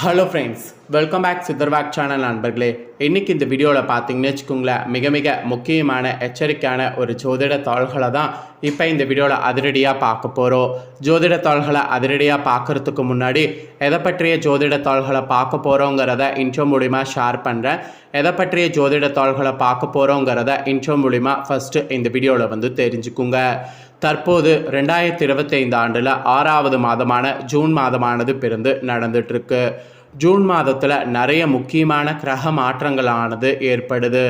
Hello friends welcome back சித்தர்வாக் channel நண்பர்களே இன்றைக்கி இந்த வீடியோவில் பார்த்தீங்கன்னு வச்சுக்கோங்களேன் மிக மிக முக்கியமான எச்சரிக்கையான ஒரு ஜோதிட தாள்களை தான் இப்போ இந்த வீடியோவில் அதிரடியாக பார்க்க போகிறோம் ஜோதிட தாள்களை அதிரடியாக பார்க்குறதுக்கு முன்னாடி எதை பற்றிய ஜோதிட தாள்களை பார்க்க போகிறோங்கிறத இன்ட்ரோ மூலிமா ஷேர் பண்ணுறேன் எதை பற்றிய ஜோதிட தாள்களை பார்க்க போகிறோங்கிறத இன்ட்ரோ மூலிமா ஃபஸ்ட்டு இந்த வீடியோவில் வந்து தெரிஞ்சுக்குங்க. தற்போது ரெண்டாயிரத்தி இருபத்தைந்து ஆண்டில் ஆறாவது மாதமான ஜூன் மாதமானது பிறந்து நடந்துட்டுருக்கு ஜூன் மாதத்தில் நிறைய முக்கியமான கிரக மாற்றங்களானது ஏற்படுது.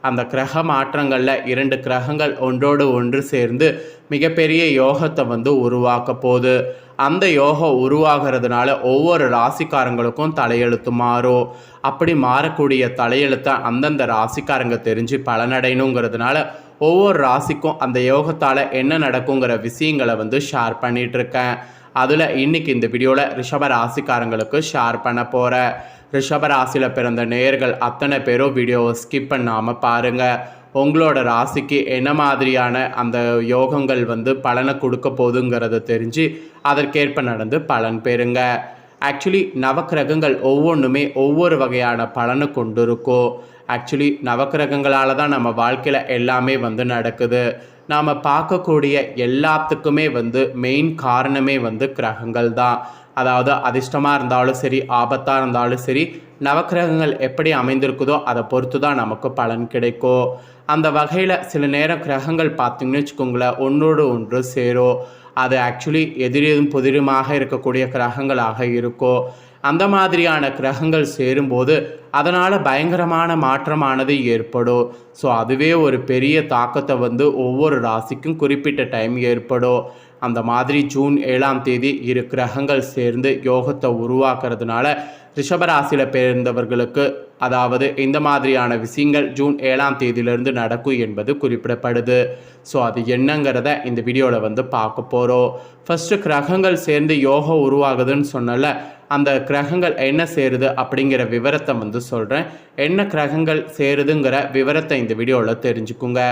அந்த கிரக மாற்றங்களில் இரண்டு கிரகங்கள் ஒன்றோடு ஒன்று சேர்ந்து மிகப்பெரிய யோகத்தை வந்து உருவாக்க போகுது. அந்த யோகம் உருவாகிறதுனால ஒவ்வொரு ராசிக்காரங்களுக்கும் தலையெழுத்து மாறும். அப்படி மாறக்கூடிய தலையெழுத்தை அந்தந்த ராசிக்காரங்க தெரிஞ்சு பலனடையணுங்கிறதுனால ஒவ்வொரு ராசிக்கும் அந்த யோகத்தால் என்ன நடக்குங்கிற விஷயங்களை வந்து ஷேர் பண்ணிகிட்ருக்கேன் அதில் இன்னைக்கு இந்த வீடியோவில் ரிஷப ராசிக்காரங்களுக்கு ஷேர் பண்ண போகிறேன் ரிஷப ராசியில் பிறந்த நேர்கள் அத்தனை பேரும் வீடியோவை ஸ்கிப் பண்ணாமல் பாருங்கள் உங்களோட ராசிக்கு என்ன மாதிரியான அந்த யோகங்கள் வந்து பலனை கொடுக்க போதுங்கிறத தெரிஞ்சு அதற்கேற்ப நடந்து பலன் பெறுங்க. ஆக்சுவலி நவக்கிரகங்கள் ஒவ்வொன்றுமே ஒவ்வொரு வகையான பலனை கொண்டு இருக்கும் ஆக்சுவலி நவக்கிரகங்களால் தான் நம்ம வாழ்க்கையில் எல்லாமே வந்து நடக்குது. நாம் பார்க்கக்கூடிய எல்லாத்துக்குமே வந்து மெயின் காரணமே வந்து கிரகங்கள் தான். அதாவது அதிர்ஷ்டமாக இருந்தாலும் சரி ஆபத்தாக இருந்தாலும் சரி நவக்கிரகங்கள் எப்படி அமைந்திருக்குதோ அதை பொறுத்து தான் நமக்கு பலன் கிடைக்கும். அந்த வகையில் சில நேரம் கிரகங்கள் பார்த்திங்கன்னு வச்சுக்கோங்களேன் ஒன்றோடு ஒன்று சேரும். அது ஆக்சுவலி எதிரும் புதிருமாக இருக்கக்கூடிய கிரகங்களாக இருக்கும். அந்த மாதிரியான கிரகங்கள் சேரும்போது அதனால் பயங்கரமான மாற்றமானது ஏற்படும். ஸோ அதுவே ஒரு பெரிய தாக்கத்தை வந்து ஒவ்வொரு ராசிக்கும் குறிப்பிட்ட டைம் ஏற்படும். அந்த மாதிரி ஜூன் ஏழாம் தேதி இரு கிரகங்கள் சேர்ந்து யோகத்தை உருவாக்குறதுனால ரிஷபராசியில் பிறந்தவர்களுக்கு அதாவது இந்த மாதிரியான விஷயங்கள் ஜூன் ஏழாம் தேதியிலிருந்து நடக்கும் என்பது குறிப்பிடப்படுது. ஸோ அது என்னங்கிறத இந்த வீடியோவில் வந்து பார்க்க போகிறோம் ஃபஸ்ட்டு கிரகங்கள் சேர்ந்து யோகம் உருவாகுதுன்னு சொன்னல அந்த கிரகங்கள் என்ன சேருது அப்படிங்கிற விவரத்தை வந்து சொல்கிறேன் என்ன கிரகங்கள் சேருதுங்கிற விவரத்தை இந்த வீடியோவில் தெரிஞ்சுக்குங்க.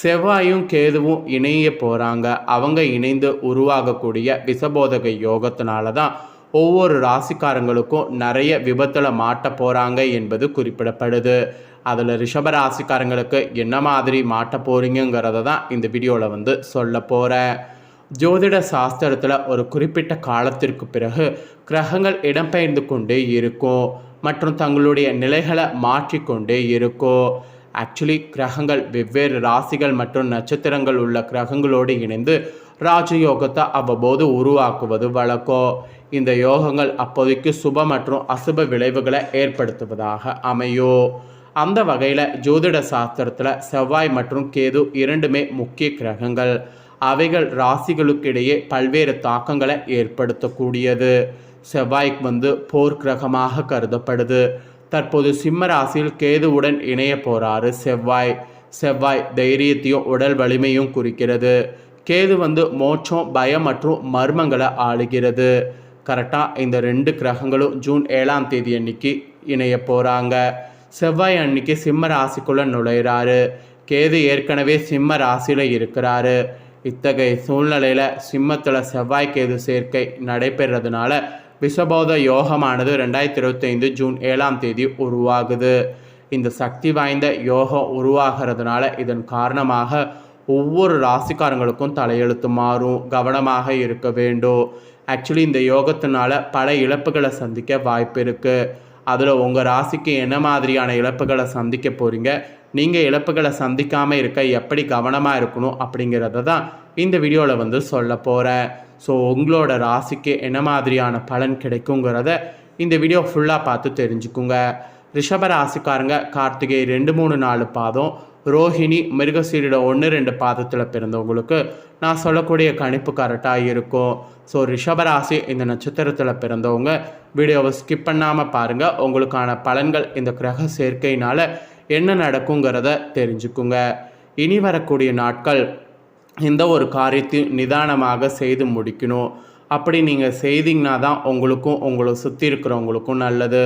செவ்வாயும் கேதுவும் இணைய போகிறாங்க அவங்க இணைந்து உருவாகக்கூடிய விசபோதக யோகத்தினால தான் ஒவ்வொரு ராசிக்காரங்களுக்கும் நிறைய விபத்தில் மாட்ட போகிறாங்க என்பது குறிப்பிடப்படுது. அதில் ரிஷப ராசிக்காரங்களுக்கு என்ன மாதிரி மாட்ட போகிறீங்கிறத தான் இந்த வீடியோவில் வந்து சொல்ல போகிறேன் ஜோதிட சாஸ்திரத்தில் ஒரு குறிப்பிட்ட காலத்திற்கு பிறகு கிரகங்கள் இடம்பெயர்ந்து கொண்டே இருக்கும் மற்றும் தங்களுடைய நிலைகளை மாற்றிக்கொண்டே இருக்கும் ஆக்சுவலி கிரகங்கள் வெவ்வேறு ராசிகள் மற்றும் நட்சத்திரங்கள் உள்ள கிரகங்களோடு இணைந்து ராஜயோகத்தை அவ்வப்போது உருவாக்குவது வழக்கம் இந்த யோகங்கள் அப்போதைக்கு சுப மற்றும் அசுப விளைவுகளை ஏற்படுத்துவதாக அமையும் அந்த வகையில் ஜோதிட சாஸ்திரத்தில் செவ்வாய் மற்றும் கேது இரண்டுமே முக்கிய கிரகங்கள். அவைகள் ராசிகளுக்கிடையே பல்வேறு தாக்கங்களை ஏற்படுத்தக்கூடியது. செவ்வாய்க்கு வந்து போர் கிரகமாக கருதப்படுது. தற்போது சிம்ம ராசியில் கேதுவுடன் இணைய போகிறாரு செவ்வாய். செவ்வாய் தைரியத்தையும் உடல் வலிமையும் குறிக்கிறது. கேது வந்து மோட்சம் பயம் மற்றும் மர்மங்களை ஆளுகிறது. கரெக்டாக இந்த ரெண்டு கிரகங்களும் ஜூன் ஏழாம் தேதி அன்னைக்கு இணைய போகிறாங்க செவ்வாய் அன்னைக்கு சிம்ம ராசிக்குள்ளே நுழையிறாரு. கேது ஏற்கனவே சிம்ம ராசியில் இருக்கிறாரு. இத்தகைய சூழ்நிலையில் சிம்மத்தில் செவ்வாய் கேது சேர்க்கை நடைபெறதுனால விஷபோத யோகமானது ரெண்டாயிரத்தி இருபத்தைந்து ஜூன் ஏழாம் தேதி உருவாகுது. இந்த சக்தி வாய்ந்த யோகம் உருவாகிறதுனால இதன் காரணமாக ஒவ்வொரு ராசிக்காரங்களுக்கும் தலையெழுத்து மாறும். கவனமாக இருக்க வேண்டும். ஆக்சுவலி இந்த யோகத்தினால பல இழப்புகளை சந்திக்க வாய்ப்பு இருக்குது அதில் உங்கள் ராசிக்கு என்ன மாதிரியான இழப்புகளை சந்திக்க போகிறீங்க நீங்கள் இழப்புகளை சந்திக்காமல் இருக்க எப்படி கவனமாக இருக்கணும் அப்படிங்கிறத தான் இந்த வீடியோவில் வந்து சொல்ல போகிறேன் ஸோ உங்களோட ராசிக்கு என்ன மாதிரியான பலன் கிடைக்குங்கிறத இந்த வீடியோ ஃபுல்லாக பார்த்து தெரிஞ்சுக்குங்க. ரிஷப ராசிக்காரங்க கார்த்திகை ரெண்டு மூணு நாலு பாதம். ரோஹிணி மிருகசீரிட ஒன்று ரெண்டு பாதத்தில் பிறந்தவங்களுக்கு நான் சொல்லக்கூடிய கணிப்பு கரெக்டாக இருக்கும். ஸோ ரிஷபராசி இந்த நட்சத்திரத்தில் பிறந்தவங்க வீடியோவை ஸ்கிப் பண்ணாமல் பாருங்கள் உங்களுக்கான பலன்கள் இந்த கிரக சேர்க்கையினால் என்ன நடக்குங்கிறத தெரிஞ்சுக்குங்க. இனி வரக்கூடிய நாட்கள் எந்த ஒரு காரியத்தையும் நிதானமாக செய்து முடிக்கணும். அப்படி நீங்கள் செய்தீங்கன்னா தான் உங்களுக்கும் உங்களை சுற்றி இருக்கிறவங்களுக்கும் நல்லது.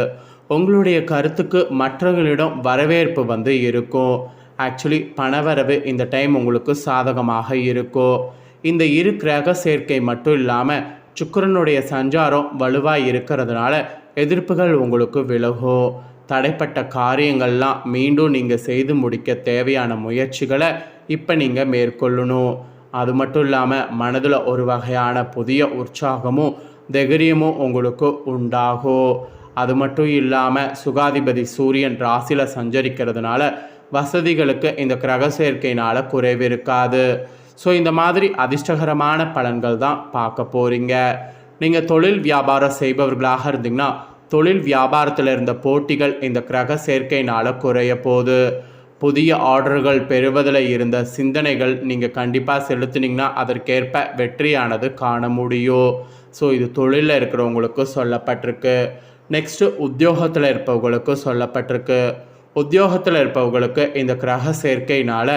உங்களுடைய கருத்துக்கு மற்றவர்களிடம் வரவேற்பு வந்து இருக்கும். ஆக்சுவலி பணவரவு இந்த டைம் உங்களுக்கு சாதகமாக இருக்கும் இந்த இரு கிரக சேர்க்கை மட்டும் இல்லாமல் சுக்கரனுடைய சஞ்சாரம் வலுவாக இருக்கிறதுனால எதிர்ப்புகள் உங்களுக்கு விலகும் தடைப்பட்ட காரியங்கள்லாம் மீண்டும் நீங்கள் செய்து முடிக்க தேவையான முயற்சிகளை இப்போ நீங்கள் மேற்கொள்ளணும். அது மட்டும் இல்லாமல் மனதில் ஒரு வகையான புதிய உற்சாகமும் தைரியமும் உங்களுக்கு உண்டாகும். அது மட்டும் இல்லாமல் சுகாதிபதி சூரியன் ராசியில் சஞ்சரிக்கிறதுனால வசதிகளுக்கு இந்த கிரக சேர்க்கையினால் குறைவு இருக்காது. ஸோ இந்த மாதிரி அதிர்ஷ்டகரமான பலன்கள் தான் பார்க்க போகிறீங்க நீங்கள் தொழில் வியாபாரம் செய்பவர்களாக இருந்தீங்கன்னா தொழில் வியாபாரத்தில் இருந்த போட்டிகள் இந்த கிரக சேர்க்கையினால் குறைய போகுது. புதிய ஆர்டர்கள் பெறுவதில் இருந்த சிந்தனைகள் நீங்கள் கண்டிப்பாக செலுத்தினீங்கன்னா அதற்கேற்ப வெற்றியானது காண முடியும். ஸோ இது தொழிலில் இருக்கிறவங்களுக்கு சொல்லப்பட்டிருக்கு. நெக்ஸ்ட்டு உத்தியோகத்தில் இருப்பவங்களுக்கு சொல்லப்பட்டிருக்கு. உத்தியோகத்தில் இருப்பவங்களுக்கு இந்த கிரக சேர்க்கையினால்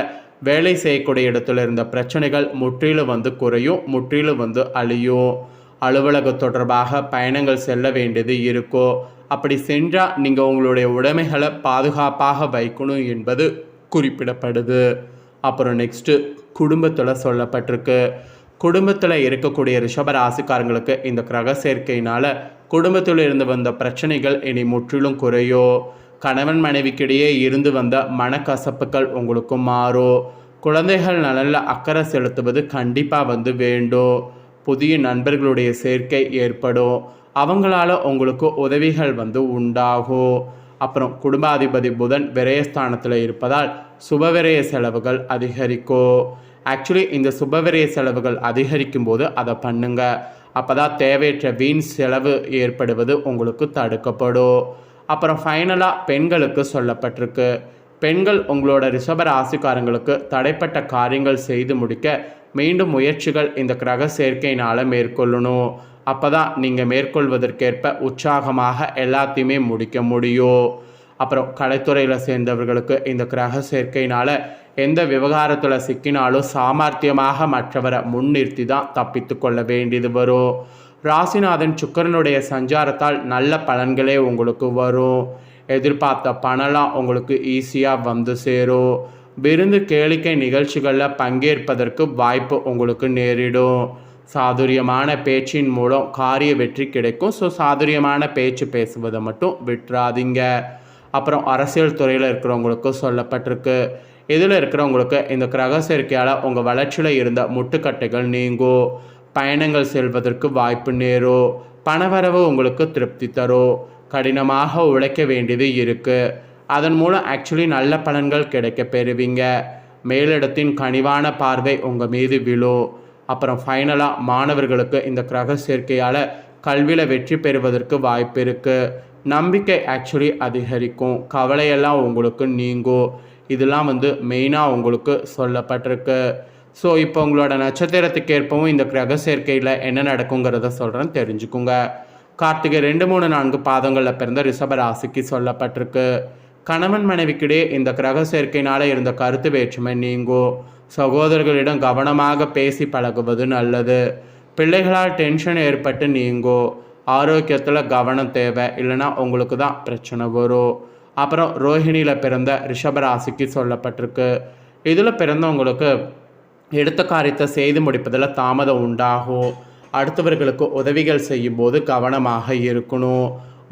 வேலை செய்யக்கூடிய இடத்துல இருந்த பிரச்சனைகள் முற்றிலும் வந்து குறையும் முற்றிலும் வந்து அழியும். அலுவலக தொடர்பாக பயணங்கள் செல்ல வேண்டியது இருக்கோ அப்படி சென்றால் நீங்கள் உங்களுடைய உடைமைகளை பாதுகாப்பாக வைக்கணும் என்பது குறிப்பிடப்படுது. அப்புறம் நெக்ஸ்ட்டு குடும்பத்தில் சொல்லப்பட்டிருக்கு. குடும்பத்தில் இருக்கக்கூடிய ரிஷப ராசிக்காரங்களுக்கு இந்த கிரக சேர்க்கையினால் குடும்பத்தில் இருந்து வந்த பிரச்சனைகள் இனி முற்றிலும் குறையோ கணவன் மனைவிக்கிடையே இருந்து வந்த மனக்கசப்புகள் உங்களுக்கு மாறும் குழந்தைகள் நலனில் அக்கறை செலுத்துவது கண்டிப்பாக வந்து வேண்டும் புதிய நண்பர்களுடைய சேர்க்கை ஏற்படும் அவங்களால உங்களுக்கு உதவிகள் வந்து உண்டாகும் அப்புறம் குடும்பாதிபதி புதன் விரயஸ்தானத்தில் இருப்பதால் சுபவிரய செலவுகள் அதிகரிக்கும் ஆக்சுவலி இந்த சுபவிரய செலவுகள் அதிகரிக்கும் போது அதை பண்ணுங்க. அப்போ தான் தேவையற்ற வீண் செலவு ஏற்படுவது உங்களுக்கு தடுக்கப்படும் அப்புறம் ஃபைனலாக பெண்களுக்கு சொல்லப்பட்டிருக்கு. பெண்கள் உங்களோட ரிஷப ராசிக்காரங்களுக்கு தடைப்பட்ட காரியங்கள் செய்து முடிக்க மீண்டும் முயற்சிகள் இந்த கிரக சேர்க்கையினால் மேற்கொள்ளணும். அப்போ தான் நீங்கள் மேற்கொள்வதற்கேற்ப உற்சாகமாக எல்லாத்தையுமே முடிக்க முடியும். அப்புறம் கலைத்துறையில் சேர்ந்தவர்களுக்கு இந்த கிரக சேர்க்கையினால் எந்த விவகாரத்தில் சிக்கினாலும் சாமர்த்தியமாக மற்றவரை முன்னிறுத்தி தான் தப்பித்து கொள்ள வேண்டியது வரும். ராசிநாதன் சுக்கரனுடைய சஞ்சாரத்தால் நல்ல பலன்களே உங்களுக்கு வரும். எதிர்பார்த்த பணம்லாம் உங்களுக்கு ஈஸியாக வந்து சேரும். விருந்து கேளிக்கை நிகழ்ச்சிகளில் பங்கேற்பதற்கு வாய்ப்பு உங்களுக்கு நேரிடும். சாதுரியமான பேச்சின் மூலம் காரிய வெற்றி கிடைக்கும். ஸோ சாதுரியமான பேச்சு பேசுவதை மட்டும் விட்டுறாதீங்க. அப்புறம் அரசியல் துறையில் இருக்கிறவங்களுக்கும் சொல்லப்பட்டிருக்கு. இதில் இருக்கிறவங்களுக்கு இந்த கிரக சேர்க்கையால் உங்கள் வளர்ச்சியில் இருந்த முட்டுக்கட்டைகள் நீங்கும். பயணங்கள் செல்வதற்கு வாய்ப்பு நேரும் பணவரவு உங்களுக்கு திருப்தி தரும் கடினமாக உழைக்க வேண்டியது இருக்குது அதன் மூலம் ஆக்சுவலி நல்ல பலன்கள் கிடைக்க பெறுவீங்க. மேலிடத்தின் கனிவான பார்வை உங்கள் மீது விழும் அப்புறம் ஃபைனலாக மாணவர்களுக்கு இந்த கிரக சேர்க்கையால் கல்வியில் வெற்றி பெறுவதற்கு வாய்ப்பு இருக்குது நம்பிக்கை ஆக்சுவலி அதிகரிக்கும். கவலையெல்லாம் உங்களுக்கு நீங்கும் இதெல்லாம் வந்து மெயினாக உங்களுக்கு சொல்லப்பட்டிருக்கு. ஸோ இப்போ உங்களோட நட்சத்திரத்துக்கு ஏற்பவும் இந்த கிரக சேர்க்கையில் என்ன நடக்குங்கிறத சொல்கிறேன் தெரிஞ்சுக்குங்க. கார்த்திகை ரெண்டு மூணு நான்கு பாதங்களில் பிறந்த ரிஷப ராசிக்கு சொல்லப்பட்டிருக்கு. கணவன் மனைவிக்கிடையே இந்த கிரக சேர்க்கையினால் இருந்த கருத்து வேற்றுமை நீங்கும் சகோதரர்களிடம் கவனமாக பேசி பழகுவது நல்லது. பிள்ளைகளால் டென்ஷன் ஏற்பட்டு நீங்கும் ஆரோக்கியத்தில் கவனம் தேவை இல்லைன்னா உங்களுக்கு தான் பிரச்சனை வரும். அப்புறம் ரோஹிணியில் பிறந்த ரிஷபராசிக்கு சொல்லப்பட்டிருக்கு. இதில் பிறந்தவங்களுக்கு எடுத்த காரியத்தை செய்து முடிப்பதில் தாமதம் உண்டாகும் அடுத்தவர்களுக்கு உதவிகள் செய்யும்போது கவனமாக இருக்கணும்.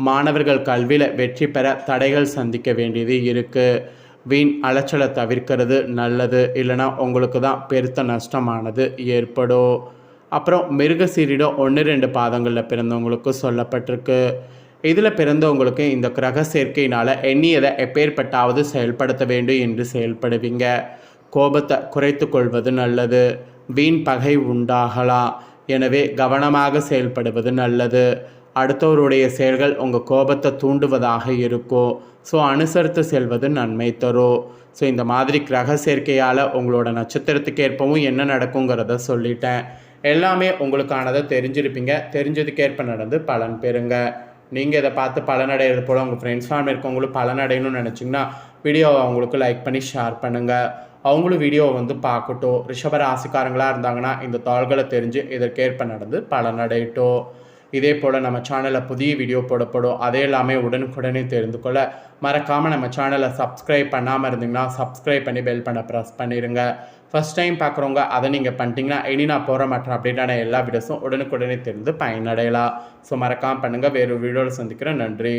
மாணவர்கள் கல்வியில் வெற்றி பெற தடைகள் சந்திக்க வேண்டியது இருக்குது வீண் அலைச்சலை தவிர்க்கிறது நல்லது. இல்லைனா உங்களுக்கு தான் பெருத்த நஷ்டமானது ஏற்படும். அப்புறம் மிருகசீரிடம் ஒன்று ரெண்டு பாதங்களில் பிறந்தவங்களுக்கு சொல்லப்பட்டிருக்கு. இதில் பிறந்தவங்களுக்கு இந்த கிரக சேர்க்கையினால் எண்ணியதை எப்பேற்பட்டாவது செயல்படுத்த வேண்டும் என்று செயல்படுவீங்க. கோபத்தை குறைத்து கொள்வது நல்லது. வீண் பகை உண்டாகலாம் எனவே கவனமாக செயல்படுவது நல்லது. அடுத்தவருடைய செயல்கள் உங்கள் கோபத்தை தூண்டுவதாக இருக்கும் ஸோ அனுசரித்து செல்வது நன்மை தரும் ஸோ இந்த மாதிரி கிரக சேர்க்கையால் உங்களோட நட்சத்திரத்துக்கு ஏற்பவும் என்ன நடக்குங்கிறத சொல்லிட்டேன். எல்லாமே உங்களுக்கானதை தெரிஞ்சிருப்பீங்க. தெரிஞ்சதுக்கேற்ப நடந்து பலன் பெறுங்க. நீங்கள் இதை பார்த்து பலனடைகிறது போல் உங்கள் ஃப்ரெண்ட்ஸ் ஃபேமிலி இருக்கவங்களும் பலனடையணும்னு நினச்சிங்கன்னா வீடியோவை அவங்களுக்கு லைக் பண்ணி ஷேர் பண்ணுங்கள் அவங்களும் வீடியோவை வந்து பார்க்கட்டும். ரிஷப ராசிக்காரங்களாக இருந்தாங்கன்னா இந்த தாள்களை தெரிஞ்சு இதற்கேற்ப நடந்து பலனடையட்டும் இதே போல் நம்ம சேனலில் புதிய வீடியோ போடப்படும். அதே எல்லாமே உடனுக்குடனே தெரிந்து கொள்ள மறக்காமல் நம்ம சேனலை சப்ஸ்கிரைப் பண்ணாமல் இருந்தீங்கன்னா சப்ஸ்கிரைப் பண்ணி பெல் பண்ண ப்ரெஸ் பண்ணிடுங்க ஃபஸ்ட் டைம் பார்க்குறவங்க அதை நீங்கள் பண்ணிட்டீங்கன்னா இனி நான் போகிற மாட்டேன் அப்டேட்டான எல்லா வீடியோஸும் உடனுக்குடனே தெரிந்து பயனடையலாம். ஸோ மறக்காமல் பண்ணுங்கள் வேறு வீடியோவில் சந்திக்கிறேன். நன்றி.